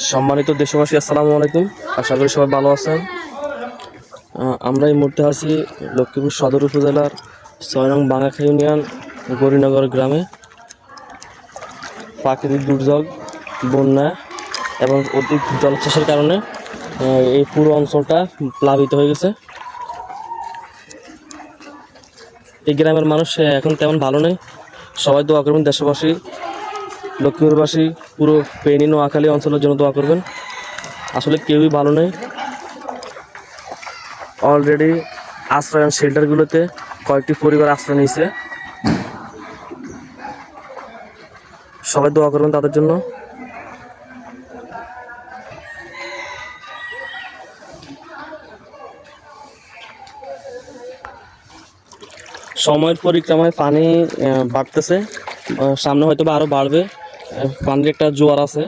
সম্মানিত দেশবাসী, আসসালামু আলাইকুম। আশা করি সবাই ভালো আছেন। আমরা এই মুহূর্তে আছি লক্ষ্মীপুর সদর উপজেলার ছয় নং বাঙাখা ইউনিয়ন, গরিনগর গ্রামে। প্রাকৃতিক দুর্যোগ, বন্যা এবং অধিক জলোচ্ছ্বাসের কারণে এই পুরো অঞ্চলটা প্লাবিত হয়ে গেছে। এই গ্রামের মানুষ এখন তেমন ভালো নেই। সবাই দোয়া করবেন দেশবাসী লক্ষ্মীপুরবাসী পুরো পেনি নোয়াখালী অঞ্চলের জন্য দোয়া করবেন। আসলে কেউই ভালো নেই। অলরেডি আশ্রয়ন শেল্টারগুলোতে। কয়েকটি পরিবার আশ্রয় নিয়েছে। সবাই দোয়া করবেন তাদের জন্য। সময়ের পরিক্রমায় পানি বাড়তেছে। সামনে হয়তো বা আরও বাড়বে। পানির একটা জোয়ার আছে।